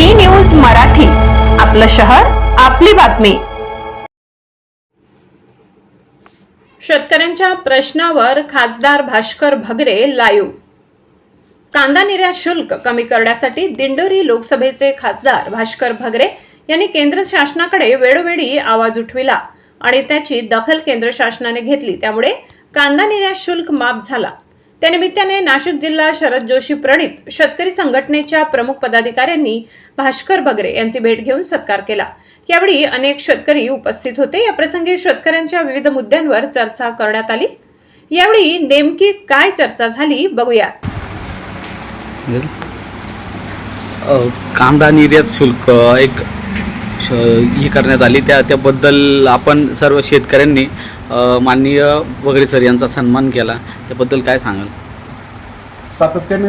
बी news Marathi. आपलं शहर आपली बातमी. शेतकऱ्यांच्या प्रश्नावर खासदार भास्कर भगरे लाईव्ह. कांदा निर्यात शुल्क कमी करण्यासाठी दिंडोरी लोकसभेचे खासदार भास्कर भगरे यांनी केंद्र शासनाकडे वेळोवेळी आवाज उठविला आणि त्याची दखल केंद्र शासनाने घेतली. त्यामुळे कांदा निर्यात शुल्क माफ झाला. त्यानिमित्ताने नाशिक जिल्हा शरद जोशी प्रणित शेतकरी संघटनेच्या प्रमुख पदाधिकाऱ्यांनी भास्कर भगरे यांची भेट घेऊन सत्कार केला. यावेळी अनेक शेतकरी उपस्थित होते. या प्रसंगी शेतकऱ्यांच्या विविध मुद्द्यांवर चर्चा करण्यात आली. यावेळी नेमकी काय चर्चा झाली बघूया. कांदा निर्यात शुल्क एक श- ही करण्यात आली. त्या त्याबद्दल आपण सर्व शेतकऱ्यांनी माननीय वगैरे सर यांचा सन्मान केला. त्याबद्दल काय सांगाल? सातत्याने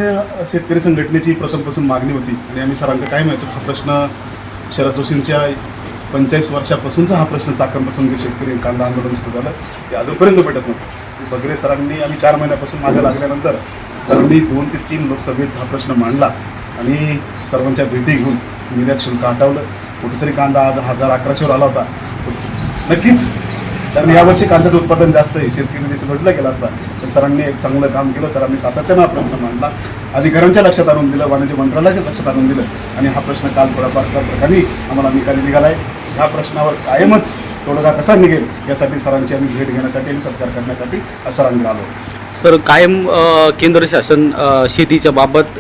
शेतकरी संघटनेची प्रथमपासून मागणी होती आणि आम्ही सरांक काय माहिती हा प्रश्न शरद जोशींच्या पंचेचाळीस वर्षापासूनचा हा प्रश्न चाकणपासून जे शेतकरी कांदा आंदोलन सुरू झालं ते अजूनपर्यंत भेटत नव्हतं. बगरे सरांनी आम्ही चार महिन्यापासून मागे लागल्यानंतर सरांनी दोन ते तीन लोकसभेत हा प्रश्न मांडला आणि सर्वांच्या भेटी घेऊन निर्यात शुल्क हटवलं. कुठेतरी कांदा आज हजार अकराशेवर आला होता. नक्कीच. कारण यावर्षी कांद्याचं उत्पादन जास्त आहे. शेतकरी देश गेलं गेला असता. पण सरांनी एक चांगलं काम केलं. सरांनी सातत्यानं हा प्रश्न मांडला. अधिकाऱ्यांच्या लक्षात आणून दिलं. वाणिज्य मंत्रालयाच्या लक्षात आणून दिलं. आणि हा प्रश्न काल थोडाफार त्या प्रकारे आम्हाला निकाली निघाला आहे ह्या प्रश्नावर कायमच तोडगा कसा निघेल? यासाठी सरांची आम्ही भेट घेण्यासाठी आणि सत्कार करण्यासाठी आज सरांकडे आलो. सर कायम केंद्र शासन शेतीच्या बाबत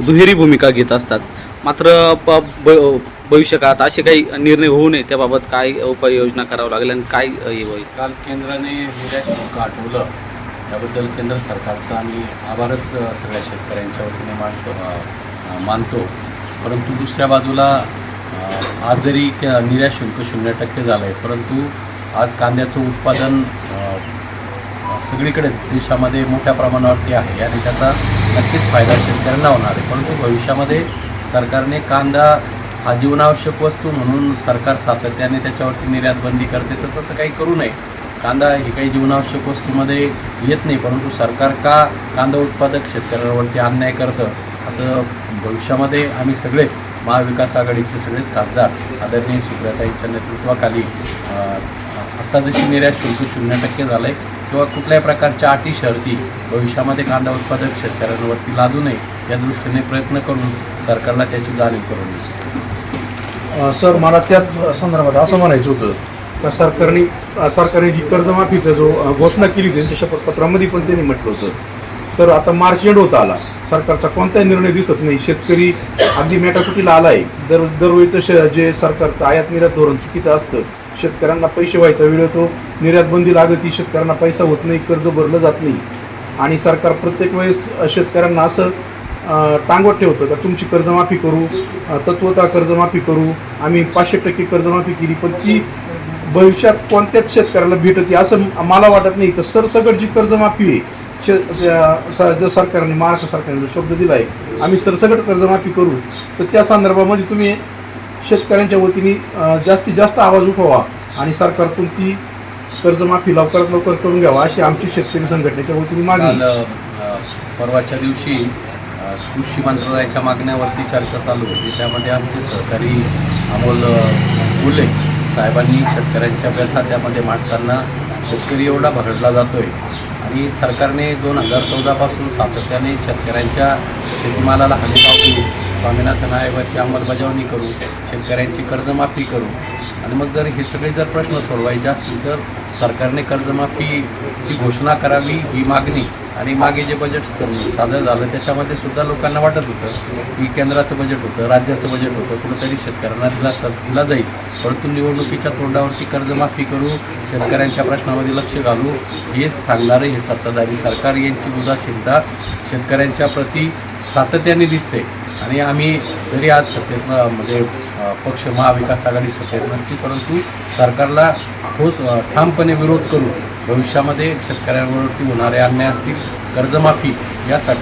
दुहेरी भूमिका घेत असतात. मात्र प ब- भविष्यकाळात असे काही निर्णय होऊ नये त्याबाबत काय उपाययोजना करावं लागेल आणि काय हे होईल? काल केंद्राने निर्यात शुल्क हटवलं त्याबद्दल केंद्र सरकारचा आम्ही आभारच सगळ्या शेतकऱ्यांच्या वतीने मानतो मानतो. परंतु दुसऱ्या बाजूला आज जरी निर्यात शुल्क शून्य टक्के झालं आहे परंतु आज कांद्याचं उत्पादन सगळीकडे देशामध्ये मोठ्या प्रमाणावरती आहे आणि त्याचा नक्कीच फायदा शेतकऱ्यांना होणार आहे. परंतु भविष्यामध्ये सरकारने कांदा हा जीवनावश्यक वस्तू म्हणून सरकार सातत्याने त्याच्यावरती निर्यात बंदी करते तर तसं काही करू नये. कांदा हे काही जीवनावश्यक वस्तूमध्ये येत नाही परंतु सरकार का कांदा उत्पादक शेतकऱ्यांवरती अन्याय करतं? आता भविष्यामध्ये आम्ही सगळेच महाविकास आघाडीचे सगळेच खासदार आदरणीय सुप्रियाताईंच्या नेतृत्वाखाली आत्ता जशी निर्यात शुल्क शून्य टक्के झालं आहे किंवा कुठल्याही प्रकारच्या अटी शर्ती भविष्यामध्ये कांदा उत्पादक शेतकऱ्यांवरती लादू नये या दृष्टीने प्रयत्न करून सरकारला त्याची जाणीव करून देऊ. सर मला त्याच संदर्भात असं म्हणायचं होतं का सरकारने सरकारने जी कर्जमाफीचा जो घोषणा केली त्यांच्या शपथपत्रामध्ये पण त्यांनी म्हटलं होतं. तर आता मार्च एंड होता आला. सरकारचा कोणताही निर्णय दिसत नाही. शेतकरी अगदी मेटाकुटीला आला आहे दर दरवेळीचं श जे सरकारचं आयात निर्यात धोरण चुकीचं असतं शेतकऱ्यांना पैसे व्हायचा वेळ येतो. निर्यातबंदी लागती शेतकऱ्यांना पैसा होत नाही कर्ज भरलं जात नाही. आणि सरकार प्रत्येक वेळेस शेतकऱ्यांना असं टांगवत ठेवतं. तर तुमची कर्जमाफी करू तत्वता कर्जमाफी करू आम्ही पाचशे टक्के कर्जमाफी केली पण ती भविष्यात कोणत्याच शेतकऱ्याला भेटत असं मला वाटत नाही. तर सरसकट जी कर्जमाफी आहे जो सरकारने महाराष्ट्र सरकारने जो शब्द दिला आहे आम्ही सरसकट कर्जमाफी करू. तर त्या संदर्भामध्ये तुम्ही शेतकऱ्यांच्या वतीने जास्तीत जास्त आवाज उठवा आणि सरकार कोणती कर्जमाफी लवकरात लवकर करून घ्यावा अशी आमची शेतकरी संघटनेच्या वतीने मागणी परवाच्या दिवशी कृषी मंत्रालयाच्या मागण्यावरती चर्चा चालू होती. त्यामध्ये आमचे सहकारी अमोल फुले साहेबांनी शेतकऱ्यांच्या व्यथा त्यामध्ये मांडताना शेतकरी एवढा भरडला जातो आहे आणि सरकारने दोन हजार चौदापासून सातत्याने शेतकऱ्यांच्या शेतीमालाला हमी लावून स्वामीनाथन आयोगाची अंमलबजावणी करू शेतकऱ्यांची कर्जमाफी करू आणि मग जर हे सगळे जर प्रश्न सोडवायचे असतील तर सरकारने कर्जमाफीची घोषणा करावी ही मागणी आणि मागे जे बजेट सादर झालं त्याच्यामध्ये सुद्धा लोकांना वाटत होतं की केंद्राचं बजेट होतं राज्याचं बजेट होतं कुठंतरी शेतकऱ्यांना दिला दिला जाईल. परंतु निवडणुकीच्या तोंडावरती कर्जमाफी करू शेतकऱ्यांच्या प्रश्नामध्ये लक्ष घालू हे सांगणारे हे सत्ताधारी सरकार यांची उदासीनता शेतकऱ्यांच्या प्रती सातत्याने दिसते. आणि आम्ही जरी आज सत्तेत म्हणजे पक्ष महाविकास आघाडी सत्तेत नसते परंतु सरकारला ठोस ठामपणे विरोध करून भविष्यामध्ये शेतकऱ्यांवरती होणारे अन्याय असतील कर्जमाफी यासाठी